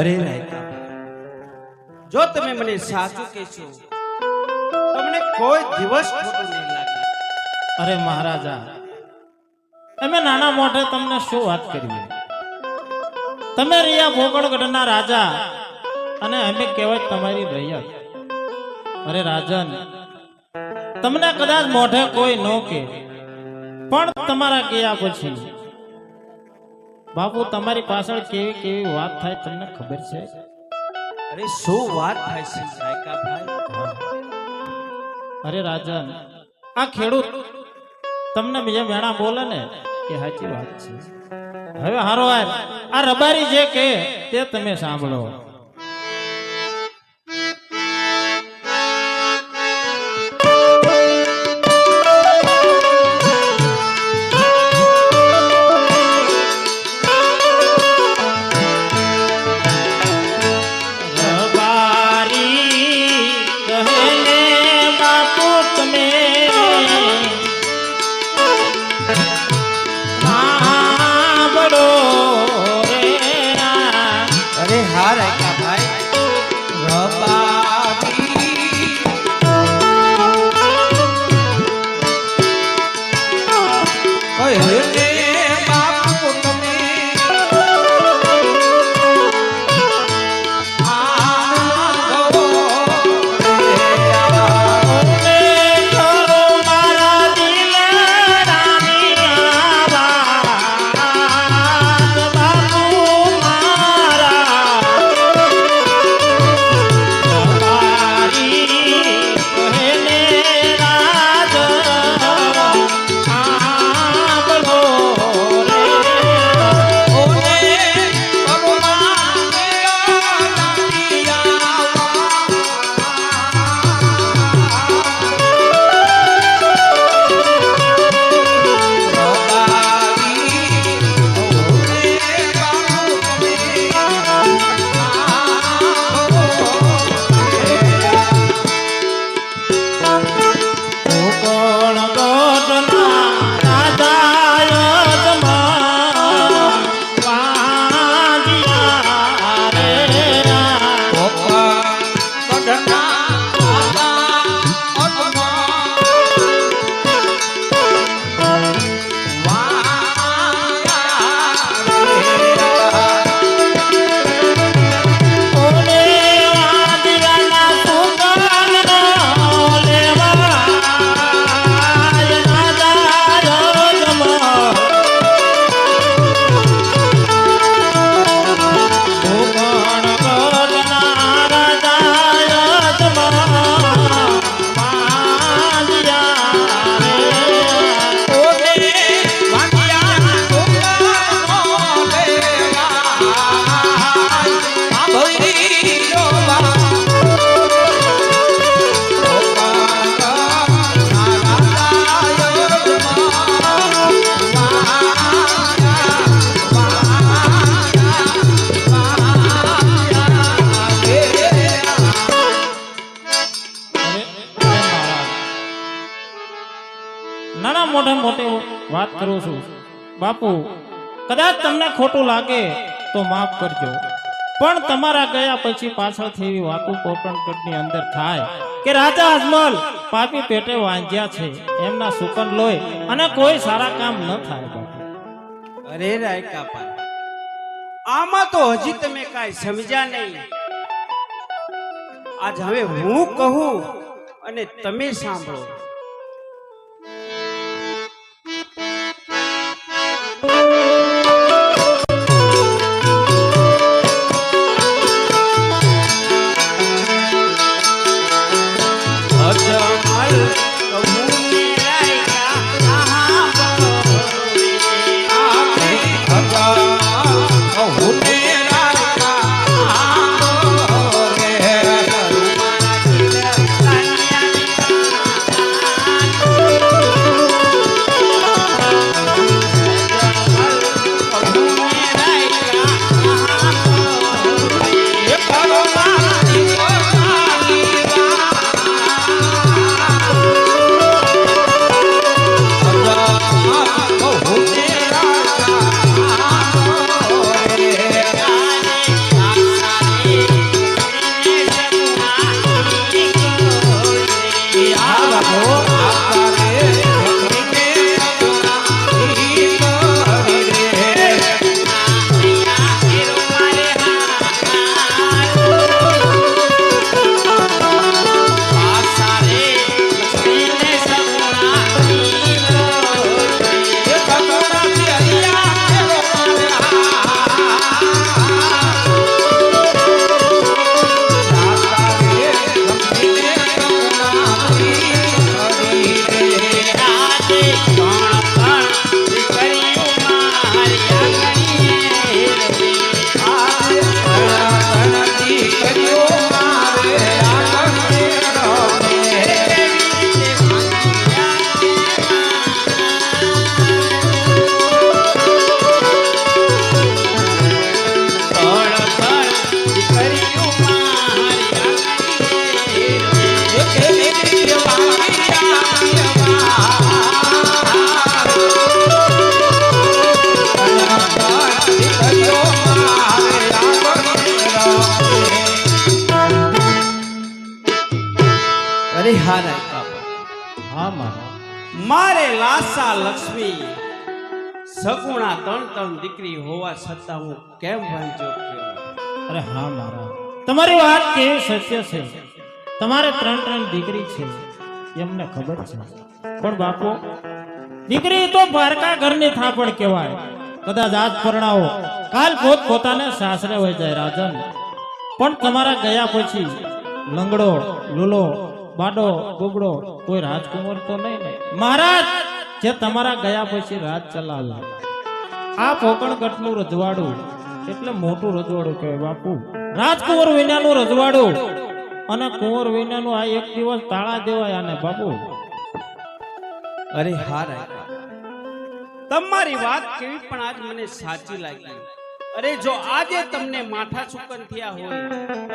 અરે રાયતા જો તમે મને સાચું કહેશો, તમને કોઈ દિવસ ખોટું નહીં લાગે. અરે મહારાજા, અમે નાના મોઢે તમને શું વાત કરીએ? તમે રહ્યા ભોગળગઢના રાજા અને અમે કહેવાય તમારી રૈયત. અરે રાજન, તમને કદાચ મોઢે કોઈ ન કે પણ તમારા ગયા પછી બાપુ તમારી પાછળ કેવી કેવી વાત થાય તમને ખબર છે? અરે શું વાત થાય છે અરે રાજન આ ખેડૂત તમને બીજા મેણા બોલે ને કે સાચી વાત છે. હવે હારો આ આ રબારી જે કે તે તમે સાંભળો. અરે હા રાયકા ભાઈ. રબારી. ઓય હે કરું છું. બાપુ, કદાચ તમને ખોટું લાગે તો માફ કરજો. પણ તમારા ગયા પછી પાછળથી એવી વાતો પોપણગઢની અંદર થાય કે રાજા અજમલ પાપી પેટે વાંજ્યા છે, એમના સુકન લોય અને કોઈ સારા કામ ન થાય અરે રાયકા ભાઈ આમાં તો હજી તમે કાંઈ સમજ્યા નહીં. આજ હવે હું કહું અને તમે સાંભળો. હા, મારા. મારે લાસા લક્ષ્મી સગુણા ત્રણ ત્રણ દીકરી હોવા છતાં હું કેમ વાંચો અરે હા, મારા. તમારી વાત કેવી સત્ય છે? તમારે ત્રણ ત્રણ દીકરી છે, એમને ખબર છે. પણ બાપુ, દીકરી તો ભારકા ઘરની થાપણ કહેવાય. કદાચ આજ પરણાવો. કાલ પોત પોતાને સાસરે હોય જાય રાજન. પણ તમારા ગયા પછી લંગડો, લુલો બાડો ગુગડો કોઈ રાજકુમાર તો નહીં ને. મહારાજ, જે તમારા ગયા પછી રાજ ચલાવે. આ પોકણગઢનું રજવાડું, એટલે મોટું રજવાડું કહેવાય, બાપુ. રાજકુંવર વિનાનું રજવાડું અને કુંવર વિનાનું આ એક દિવસ તાળા દેવાય આને, બાપુ. અરે હા તમારી વાત કેવી પણ આજ મને સાચી લાગી. અરે જો આજે તમને માઠા સુકન થયા હોય,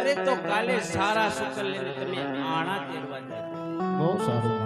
અરે તો કાલે સારા સુકન લઈને તમે આણા તેરવા જાય બહુ સારું.